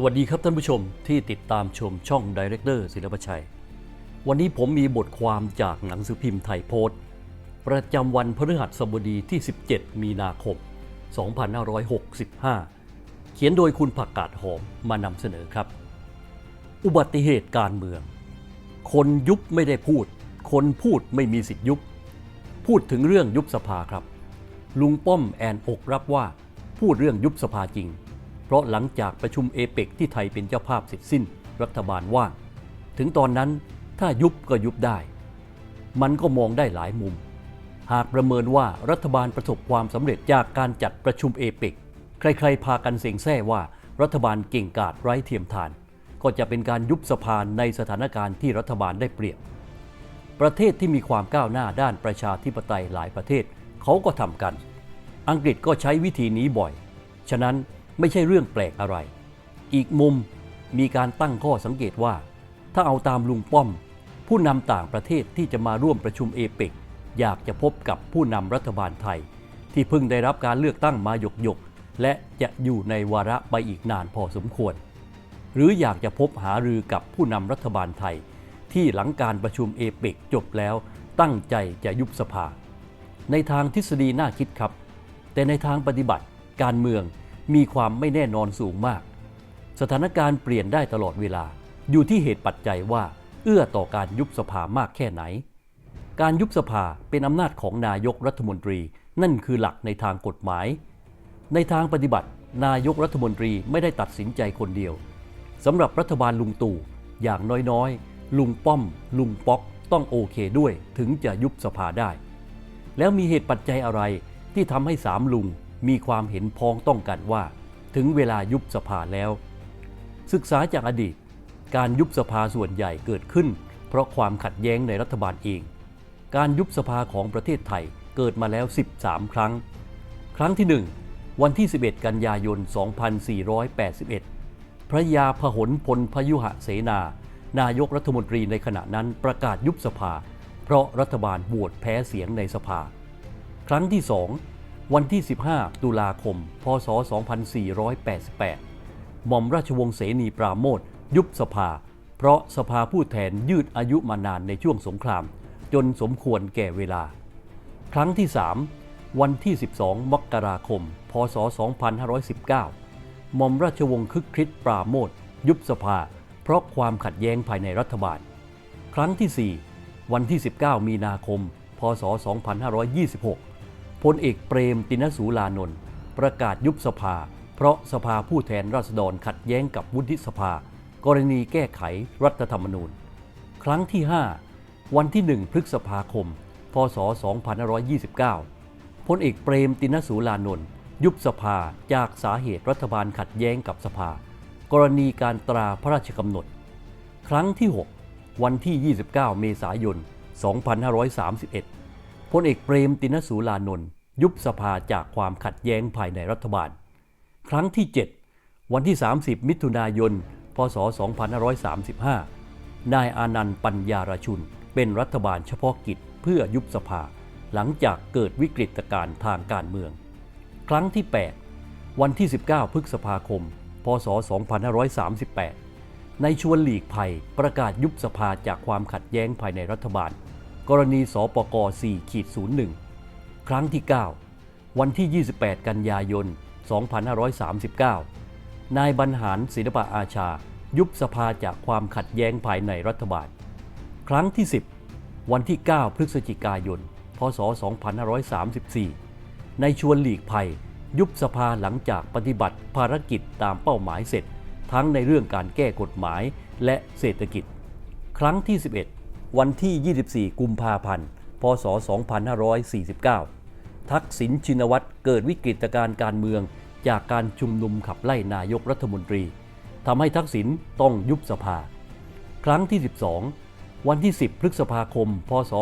สวัสดีครับท่านผู้ชมที่ติดตามชมช่องดีเรคเตอร์ศิลปชัย วันนี้ผมมีบทความจากหนังสือพิมพ์ไทยโพสต์ประจำวันพฤหัสบดีที่ 17 มีนาคม 2565 เขียนโดยคุณผักกาดหอมมานำเสนอครับ อุบัติเหตุการเมือง คนยุบไม่ได้พูด คนพูดไม่มีสิทธิยุบ พูดถึงเรื่องยุบสภาครับ ลุงป้อมแอนอกรับว่าพูดเรื่องยุบสภาจริง เพราะหลังจากประชุมเอเปกที่ไทยเป็นเจ้าภาพเสร็จสิ้น รัฐบาลว่าง ถึงตอนนั้นถ้ายุบก็ยุบได้ มันก็มองได้หลายมุม หากประเมินว่ารัฐบาลประสบความสำเร็จจากการจัดประชุมเอเปกใครๆ พากันเสียงแซ่ว่ารัฐบาลเก่งกาจไร้เทียมทาน ก็จะเป็นการยุบสภาในสถานการณ์ที่รัฐบาลได้เปรียบ ประเทศที่มีความก้าวหน้าด้านประชาธิปไตยหลายประเทศเขาก็ทำกัน อังกฤษก็ใช้วิธีนี้บ่อย ฉะนั้น ไม่ใช่เรื่องแปลกอะไร อีกมุมมีการตั้งข้อสังเกตว่า ถ้าเอาตามลุงป้อม ผู้นำต่างประเทศที่จะมาร่วมประชุมเอเปกอยากจะพบกับผู้นำรัฐบาลไทย ที่เพิ่งได้รับการเลือกตั้งมาหยกหยกและจะอยู่ในวาระไปอีกนานพอสมควร หรืออยากจะพบหารือกับผู้นำรัฐบาลไทย ที่หลังการประชุมเอเปกจบแล้ว ตั้งใจจะยุบสภา ในทางทฤษฎีน่าคิดครับ แต่ในทางปฏิบัติการเมือง มีความไม่แน่นอนสูงมาก สถานการณ์เปลี่ยนได้ตลอดเวลา อยู่ที่เหตุปัจจัยว่า เอื้อต่อการยุบสภามากแค่ไหน การยุบสภาเป็นอำนาจของนายกรัฐมนตรี นั่นคือหลักในทางกฎหมาย ในทางปฏิบัติ นายกรัฐมนตรีไม่ได้ตัดสินใจคนเดียวสำหรับรัฐบาลลุงตู่อย่างน้อยๆ ลุงป้อม ลุงป๊อกต้องโอเคด้วยถึงจะยุบสภาได้ แล้วมีเหตุปัจจัยอะไรที่ทำให้สามลุง มีความเห็นพ้องต้องกันว่า ถึงเวลายุบสภาแล้ว ศึกษาจากอดีต การยุบสภาส่วนใหญ่เกิดขึ้น เพราะความขัดแย้งในรัฐบาลเอง การยุบสภาของประเทศไทยเกิดมาแล้ว 13 ครั้ง ครั้งที่ 1 วันที่ 11 กันยายน 2481 พระยาพหลพลพยุหเสนา นายกรัฐมนตรีในขณะนั้นประกาศยุบสภา เพราะรัฐบาลโหวตแพ้เสียงในสภา ครั้งที่ 2 วันที่ 15 ตุลาคม พศ 2488 หม่อมราชวงศ์เสนีปราโมทยุบสภา เพราะสภาผู้แทนยืดอายุมานานในช่วงสงคราม จนสมควรแก่เวลา ครั้งที่ 3 วันที่ 12 มกราคม พศ 2519 หม่อมราชวงศ์คึกฤทธิ์ปราโมทยุบสภา เพราะความขัดแย้งภายในรัฐบาล ครั้งที่ 4 วันที่ 19 มีนาคม พศ 2526 พลเอกเปรมตินสูลานนท์ประกาศยุบสภา เพราะสภาผู้แทนราษฎรขัดแย้งกับวุฒิสภา กรณีแก้ไขรัฐธรรมนูญ ครั้งที่ 5 วันที่ 1 พฤษภาคม พศ 2529 พลเอกเปรมตินสูลานนท์ยุบสภาจากสาเหตุรัฐบาลขัดแย้งกับสภา กรณีการตราพระราชกำหนด ครั้งที่ 6 วันที่ 29 เมษายน 2531 พลเอกเปรมตินสูลานนท์ยุบสภาจากความขัดแย้งภายในรัฐบาล ครั้งที่ 7 วันที่ 30 มิถุนายน พศ 2535 นายอานันต์ปัญญารชุน เป็นรัฐบาลเฉพาะกิจเพื่อยุบสภา หลังจากเกิดวิกฤตการณ์ทางการเมือง ครั้งที่ 8 วันที่ 19 พฤษภาคม พศ 2538 ในชวนหลีกภัยประกาศยุบสภาจากความขัดแย้งภายในรัฐบาล กรณีสปก4-01 ครั้งที่ 9 วันที่ 28 กันยายน 2539 นายบรรหารศิลปะอาชา ยุบสภาจากความขัดแย้งภายในรัฐบาล ครั้งที่ 10 วันที่ 9 พฤศจิกายน พศ 2534 ในชวนหลีกภัย ยุบสภาหลังจากปฏิบัติภารกิจตามเป้าหมายเสร็จ ทั้งในเรื่องการแก้กฎหมายและเศรษฐกิจ ครั้งที่ 11 วันที่ 24 กุมภาพันธ์ พศ 2549 ทักษิณชินวัตรเกิดวิกฤตการณ์การเมืองจากการชุมนุมขับไล่นายกรัฐมนตรีทำให้ทักษิณต้องยุบสภา ครั้งที่ 12 วันที่ 10 พฤษภาคม พศ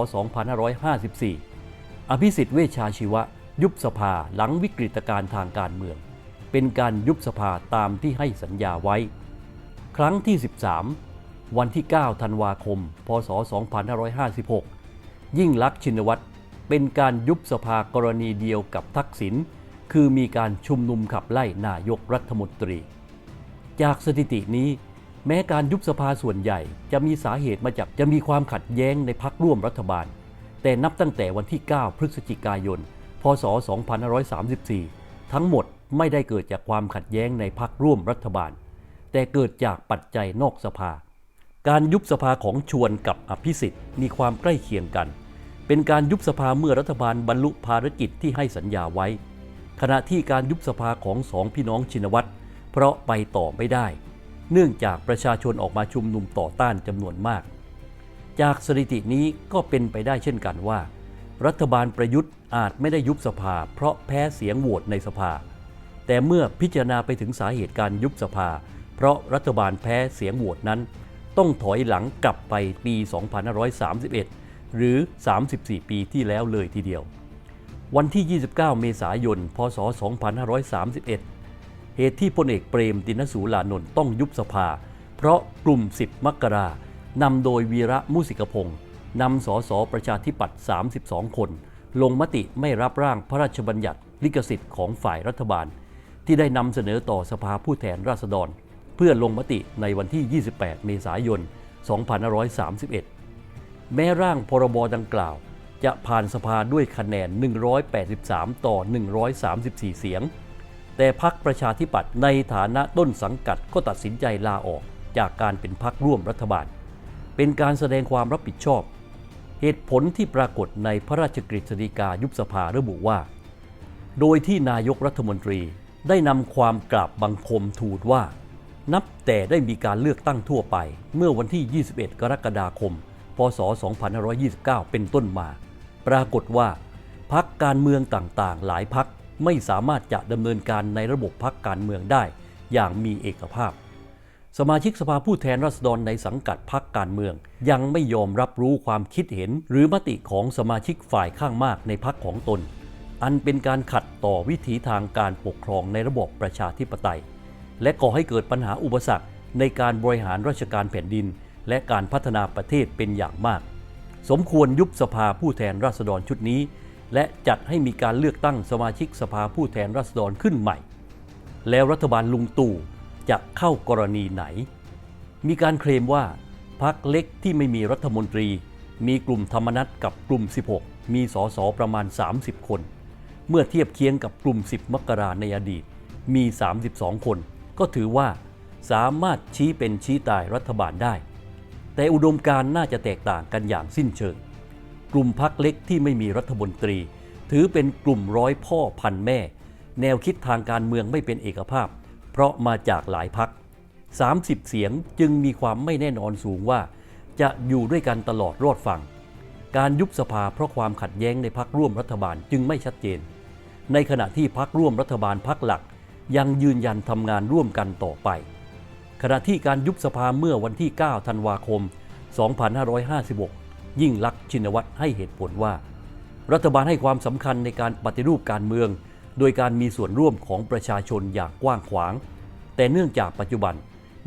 2554 อภิสิทธิ์เวชชาชีวะ ยุบสภาหลังวิกฤตการณ์ทางการเมือง เป็นการยุบสภาตามที่ให้สัญญาไว้ ครั้งที่ 13 วันที่ 9 ธันวาคม พศ 2556 ยิ่งลักษณ์ชินวัตรเป็นการยุบสภากรณีเดียวกับทักษิณ คือมีการชุมนุมขับไล่นายกรัฐมนตรี จากสถิตินี้ แม้การยุบสภาส่วนใหญ่จะมีสาเหตุมาจากจะมีความขัดแย้งในพักร่วมรัฐบาล แต่นับตั้งแต่วันที่ 9 พฤศจิกายน พศ 2534 ทั้งหมดไม่ได้เกิดจากความขัดแย้งในพักร่วมรัฐบาล แต่เกิดจากปัจจัยนอกสภา การยุบสภาของชวนกับอภิสิทธิ์มีความใกล้เคียงกัน เป็นการยุบสภาเมื่อรัฐบาลบรรลุภารกิจที่ให้สัญญาไว้ ขณะที่การยุบสภาของสองพี่น้องชินวัตรเพราะไปต่อไม่ได้ เนื่องจากประชาชนออกมาชุมนุมต่อต้านจำนวนมาก จากสถิตินี้ก็เป็นไปได้เช่นกันว่า รัฐบาลประยุทธ์อาจไม่ได้ยุบสภา เพราะแพ้เสียงโหวตในสภา แต่เมื่อพิจารณาไปถึงสาเหตุการยุบสภา เพราะรัฐบาลแพ้เสียงโหวตนั้น ต้องถอยหลังกลับไปปี 2531 หรือ 34 ปีที่แล้วเลยทีเดียว วันที่ 29 เมษายน พศ 2531 เหตุที่พลเอกเปรมตินสูลานนท์ต้องยุบสภา เพราะกลุ่ม 10 มกรานำโดยวีระมุสิกพงศ์นำสสประชาธิปัตย์ 32 คน ลงมติไม่รับร่างพระราชบัญญัติลิขสิทธิ์ของฝ่ายรัฐบาล ที่ได้นำเสนอต่อสภาผู้แทนราษฎร เพื่อลงมติในวันที่ 28 เมษายน 2531 แม้ร่างพรบดังกล่าว จะผ่านสภาด้วยคะแนน 183 ต่อ 134 เสียง แต่พักประชาธิปัตย์ในฐานะต้นสังกัดก็ตัดสินใจลาออกจากการเป็นพักร่วมรัฐบาล เป็นการแสดงความรับผิดชอบ เหตุผลที่ปรากฏในพระราชกฤษฎีกายุบสภาระบุว่า โดยที่นายกรัฐมนตรีได้นำความกราบบังคมทูลว่า นับแต่ได้มีการเลือกตั้งทั่วไป เมื่อวันที่ 21 กรกฎาคม พศ 2529 เป็นต้นมา ปรากฏว่าพักการเมืองต่างๆ หลายพักไม่สามารถจะดำเนินการในระบบพักการเมืองได้ อย่างมีเอกภาพ สมาชิกสภาผู้แทนราษฎรในสังกัดพักการเมือง ยังไม่ยอมรับรู้ความคิดเห็น หรือมติของสมาชิกฝ่ายข้างมากในพักของตน อันเป็นการขัดต่อวิถีทางการปกครองในระบบประชาธิปไตย และก่อให้เกิดปัญหาอุปสรรคในการบริหารราชการแผ่นดิน และการพัฒนาประเทศเป็นอย่างมาก สมควรยุบสภาผู้แทนราษฎรชุดนี้ และจัดให้มีการเลือกตั้งสมาชิกสภาผู้แทนราษฎรขึ้นใหม่ แล้วรัฐบาลลุงตู่จะเข้ากรณีไหน มีการเคลมว่าพักเล็กที่ไม่มีรัฐมนตรี มีกลุ่มธรรมนัตกับกลุ่ม 16 มีสสประมาณ 30 คน เมื่อเทียบเคียงกับกลุ่ม 10 มกราในอดีต มี 32 คน ก็ถือว่าสามารถชี้เป็นชี้ตายรัฐบาลได้ แต่อุดมการณ์น่าจะแตกต่างกันอย่างสิ้นเชิง กลุ่มพักเล็กที่ไม่มีรัฐมนตรี ถือเป็นกลุ่มร้อยพ่อพันแม่ แนวคิดทางการเมืองไม่เป็นเอกภาพ เพราะมาจากหลายพัก 30 เสียงจึงมีความไม่แน่นอนสูงว่า จะอยู่ด้วยกันตลอดรอดฝั่ง การยุบสภาเพราะความขัดแย้งในพักร่วมรัฐบาลจึงไม่ชัดเจน ในขณะที่พักร่วมรัฐบาลพักหลัก ยังยืนยันทำงานร่วมกันต่อไป ขณะที่การยุบสภาเมื่อวันที่ 9 ธันวาคม 2556 ยิ่งลักษณ์ชินวัตรให้เหตุผลว่า รัฐบาลให้ความสำคัญในการปฏิรูปการเมือง โดยการมีส่วนร่วมของประชาชนอย่างกว้างขวาง แต่เนื่องจากปัจจุบัน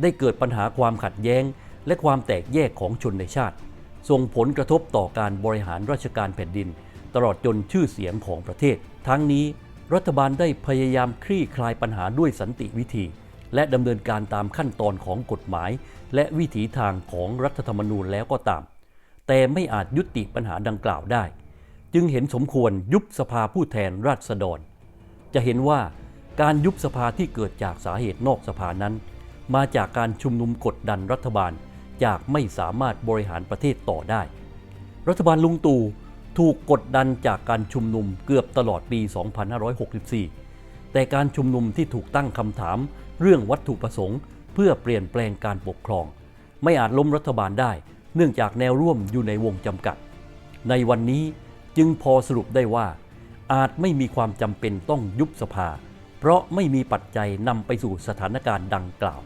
ได้เกิดปัญหาความขัดแย้ง และความแตกแยกของชนในชาติ ส่งผลกระทบต่อการบริหารราชการแผ่นดิน ตลอดจนชื่อเสียงของประเทศ ทั้งนี้ รัฐบาลได้พยายามคลี่คลายปัญหาด้วยสันติวิธี และดำเนินการตามขั้นตอนของกฎหมาย และวิถีทางของรัฐธรรมนูญแล้วก็ตาม แต่ไม่อาจยุติปัญหาดังกล่าวได้ จึงเห็นสมควรยุบสภาผู้แทนราษฎร จะเห็นว่าการยุบสภาที่เกิดจากสาเหตุนอกสภานั้น มาจากการชุมนุมกดดันรัฐบาลจากไม่สามารถบริหารประเทศต่อได้ รัฐบาลลุงตู่ ถูกกดดันจากการชุมนุมเกือบตลอดปี 2564 แต่การชุมนุมที่ถูกตั้งคำถามเรื่องวัตถุประสงค์ เพื่อเปลี่ยนแปลงการปกครอง ไม่อาจล้มรัฐบาลได้ เนื่องจากแนวร่วมอยู่ในวงจำกัด ในวันนี้จึงพอสรุปได้ว่า อาจไม่มีความจำเป็นต้องยุบสภา เพราะไม่มีปัจจัยนำไปสู่สถานการณ์ดังกล่าว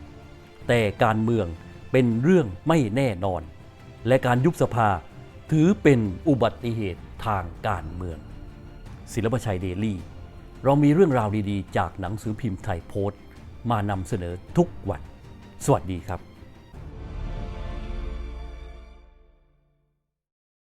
แต่การเมืองเป็นเรื่องไม่แน่นอน และการยุบสภา ถือเป็นอุบัติเหตุทางการเมือง ศิลปชัยเดลี่ เรามีเรื่องราวดีๆ จากหนังสือพิมพ์ไทยโพสต์มานำเสนอทุกวัน สวัสดีครับ